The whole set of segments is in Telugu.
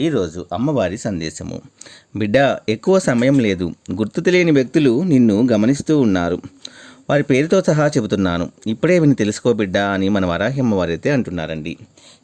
ఈరోజు అమ్మవారి సందేశము. బిడ్డ ఎక్కువ సమయం లేదు. గుర్తు తెలియని వ్యక్తులు నిన్ను గమనిస్తూ ఉన్నారు. వారి పేరుతో సహా చెబుతున్నాను. ఇప్పుడే విని తెలుసుకో బిడ్డ అని మన వరాహి అయితే అంటున్నారండి.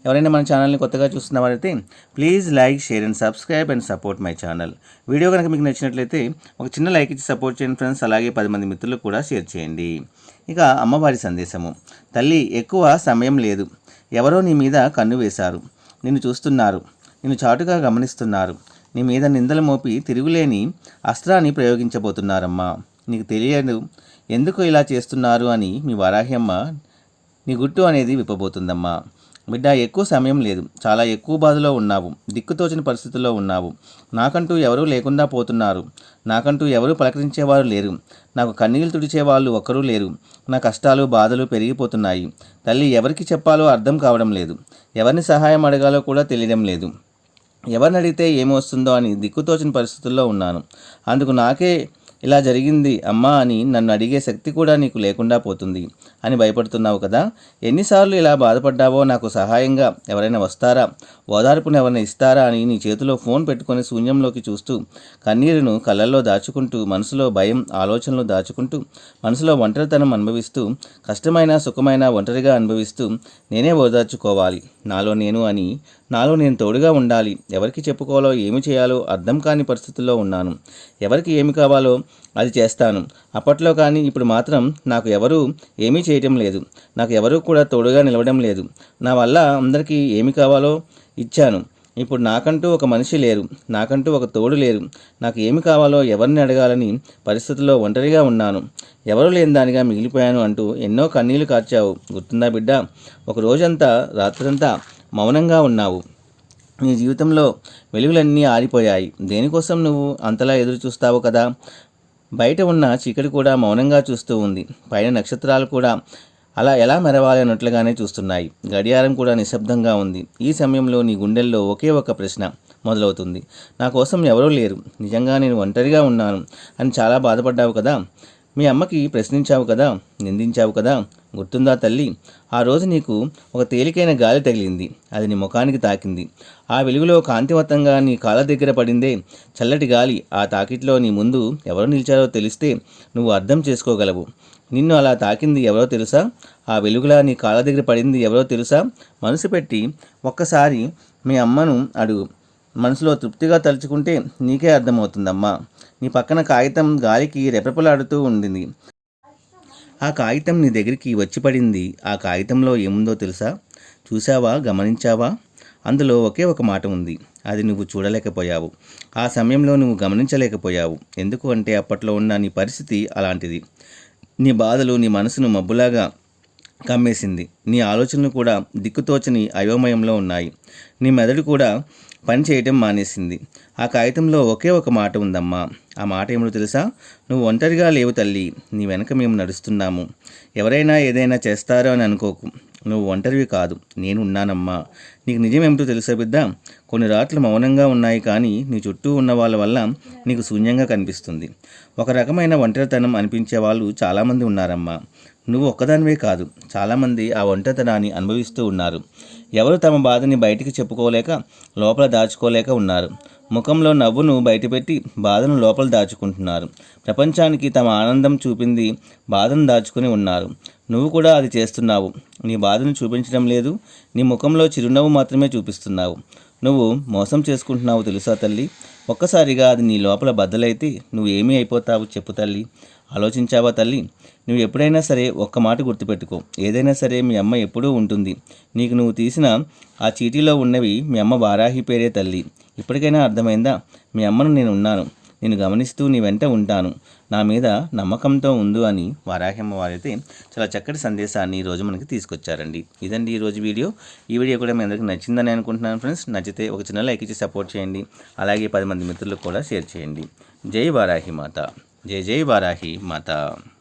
ఎవరైనా మన ఛానల్ని కొత్తగా చూస్తున్న వారైతే please like share and subscribe and support my channel. Video కనుక మీకు నచ్చినట్లయితే ఒక చిన్న లైక్ ఇచ్చి సపోర్ట్ చేయండి ఫ్రెండ్స్. అలాగే పది మంది మిత్రులకు కూడా షేర్ చేయండి. ఇక అమ్మవారి సందేశము. తల్లి ఎక్కువ సమయం లేదు. ఎవరో నీ మీద కన్ను వేశారు. నిన్ను చూస్తున్నారు. నిన్ను చాటుగా గమనిస్తున్నారు. నీ మీద నిందలు మోపి తిరుగులేని అస్త్రాన్ని ప్రయోగించబోతున్నారమ్మా. నీకు తెలియదు ఎందుకు ఇలా చేస్తున్నారు అని మీ వారాహ్యమ్మ నీ గుట్టు అనేది విప్పబోతుందమ్మా. బిడ్డ ఎక్కువ సమయం లేదు. చాలా ఎక్కువ బాధలో ఉన్నావు. దిక్కుతోచని పరిస్థితుల్లో ఉన్నావు. నాకంటూ ఎవరూ లేకుండా పోతున్నారు. నాకంటూ ఎవరూ పలకరించేవారు లేరు. నాకు కన్నీళ్ళు తుడిచే వాళ్ళు ఒక్కరూ లేరు. నా కష్టాలు బాధలు పెరిగిపోతున్నాయి. తల్లి ఎవరికి చెప్పాలో అర్థం కావడం లేదు. ఎవరిని సహాయం అడగాలో కూడా తెలియడం లేదు. ఎవరిని అడిగితే ఏమొస్తుందో అని దిక్కుతోచిన పరిస్థితుల్లో ఉన్నాను. అందుకు నాకే ఇలా జరిగింది అమ్మా అని నన్ను అడిగే శక్తి కూడా నీకు లేకుండా పోతుంది అని భయపడుతున్నావు కదా? ఎన్నిసార్లు ఇలా బాధపడ్డావో నాకు సహాయంగా ఎవరైనా వస్తారా? ఓదార్పును ఎవరైనా ఇస్తారా అని నీ చేతిలో ఫోన్ పెట్టుకొని శూన్యంలోకి చూస్తూ కన్నీరును కళ్ళల్లో దాచుకుంటూ మనసులో భయం ఆలోచనలు దాచుకుంటూ మనసులో ఒంటరితనం అనుభవిస్తూ కష్టమైన సుఖమైన ఒంటరిగా అనుభవిస్తూ నేనే ఓదార్చుకోవాలి. నాలో నేను అని నాలో నేను తోడుగా ఉండాలి. ఎవరికి చెప్పుకోవాలో ఏమి చేయాలో అర్థం కాని పరిస్థితుల్లో ఉన్నాను. ఎవరికి ఏమి కావాలో అది చేస్తాను. అప్పట్లో కానీ ఇప్పుడు మాత్రం నాకు ఎవరు ఏమీ చేయటం లేదు. నాకు ఎవరూ కూడా తోడుగా నిలవడం లేదు. నా వల్ల అందరికీ ఏమి కావాలో ఇచ్చాను. ఇప్పుడు నాకంటూ ఒక మనిషి లేరు. నాకంటూ ఒక తోడు లేరు. నాకు ఏమి కావాలో ఎవరిని అడగాలని పరిస్థితుల్లో ఒంటరిగా ఉన్నాను. ఎవరు లేని దానిగా మిగిలిపోయాను అంటూ ఎన్నో కన్నీళ్ళు కార్చావు. గుర్తుందా బిడ్డ? ఒక రోజంతా రాత్రంతా మౌనంగా ఉన్నావు. నీ జీవితంలో వెలుగులన్నీ ఆరిపోయాయి. దేనికోసం నువ్వు అంతలా ఎదురు చూస్తావు కదా? బయట ఉన్న చీకటి కూడా మౌనంగా చూస్తూ ఉంది. పైన నక్షత్రాలు కూడా అలా ఎలా మెరవాలి అన్నట్లుగానే చూస్తున్నాయి. గడియారం కూడా నిశ్శబ్దంగా ఉంది. ఈ సమయంలో నీ గుండెల్లో ఒకే ఒక ప్రశ్న మొదలవుతుంది. నా కోసం ఎవరూ లేరు. నిజంగా నేను ఒంటరిగా ఉన్నాను అని చాలా బాధపడ్డావు కదా? మీ అమ్మకి ప్రశ్నించావు కదా? నిందించావు కదా? గుర్తుందా తల్లి? ఆ రోజు నీకు ఒక తేలికైన గాలి తగిలింది. అది నీ ముఖానికి తాకింది. ఆ వెలుగులో కాంతివంతంగా నీ కాళ్ళ దగ్గర పడిందే చల్లటి గాలి. ఆ తాకిట్లో నీ ముందు ఎవరు నిలిచారో తెలిస్తే నువ్వు అర్థం చేసుకోగలవు. నిన్ను అలా తాకింది ఎవరో తెలుసా? ఆ వెలుగులా నీ కాళ్ళ దగ్గర పడింది ఎవరో తెలుసా? మనసు పెట్టి ఒక్కసారి మీ అమ్మను అడుగు. మనసులో తృప్తిగా తలుచుకుంటే నీకే అర్థమవుతుందమ్మా. నీ పక్కన కాగితం గాలికి రెపరెపలాడుతూ ఉండింది. ఆ కాగితం నీ దగ్గరికి వచ్చి పడింది. ఆ కాగితంలో ఏముందో తెలుసా? చూసావా గమనించావా? అందులో ఒకే ఒక మాట ఉంది. అది నువ్వు చూడలేకపోయావు. ఆ సమయంలో నువ్వు గమనించలేకపోయావు. ఎందుకు అంటే అప్పట్లో ఉన్న నీ పరిస్థితి అలాంటిది. నీ బాధలు నీ మనసును మబ్బులాగా కమ్మేసింది. నీ ఆలోచనలు కూడా దిక్కుతోచని అయోమయంలో ఉన్నాయి. నీ మెదడు కూడా పని చేయటం మానేసింది. ఆ కాగితంలో ఒకే ఒక మాట ఉందమ్మా. ఆ మాట ఏమిటో తెలుసా? నువ్వు ఒంటరిగా లేవు తల్లి. నీ వెనక మేము నడుస్తున్నాము. ఎవరైనా ఏదైనా చేస్తారో అని అనుకోకు. నువ్వు ఒంటరివి కాదు. నేను ఉన్నానమ్మా నీకు నిజమేమిటో తెలుసా బిడ్డ? కొన్ని రాత్రులు మౌనంగా ఉన్నాయి కానీ నీ చుట్టూ ఉన్న వాళ్ళ వల్ల నీకు శూన్యంగా కనిపిస్తుంది. ఒక రకమైన ఒంటరితనం అనిపించే వాళ్ళు చాలామంది ఉన్నారమ్మా. నువ్వు ఒక్కదానివే కాదు. చాలామంది ఆ ఒంటరితనాన్ని అనుభవిస్తూ ఉన్నారు. ఎవరు తమ బాధని బయటికి చెప్పుకోలేక లోపల దాచుకోలేక ఉన్నారు. ముఖంలో నవ్వును బయటపెట్టి బాధను లోపల దాచుకుంటున్నారు. ప్రపంచానికి తమ ఆనందం చూపింది బాధను దాచుకుని ఉన్నారు. నువ్వు కూడా అది చేస్తున్నావు. నీ బాధను చూపించడం లేదు. నీ ముఖంలో చిరునవ్వు మాత్రమే చూపిస్తున్నావు. నువ్వు మోసం చేసుకుంటున్నావు తెలుసా తల్లి? ఒక్కసారిగా అది నీ లోపల బద్దలైతే నువ్వు ఏమీ అయిపోతావు చెప్పు తల్లి. ఆలోచించావా తల్లి? నువ్వు ఎప్పుడైనా సరే ఒక్క మాట గుర్తుపెట్టుకో. ఏదైనా సరే మీ అమ్మ ఎప్పుడూ ఉంటుంది. నీకు నువ్వు తీసిన ఆ చీటీలో ఉన్నవి మీ అమ్మ వారాహి పేరే తల్లి. ఇప్పటికైనా అర్థమైందా? మీ అమ్మను నేను ఉన్నాను. నేను గమనిస్తూ నీ వెంట ఉంటాను. నా మీద నమ్మకంతో ఉండు అని వారాహమ్మ వారైతే చాలా చక్కటి సందేశాన్ని ఈరోజు మనకి తీసుకొచ్చారండి. ఇదండి ఈరోజు వీడియో. ఈ వీడియో కూడా మీ అందరికీ నచ్చిందని అనుకుంటున్నాను ఫ్రెండ్స్. నచ్చితే ఒక చిన్న లైక్ ఇచ్చి సపోర్ట్ చేయండి. అలాగే పది మంది మిత్రులకు కూడా షేర్ చేయండి. జై వారాహి మాత. జై జై వారాహి మాత.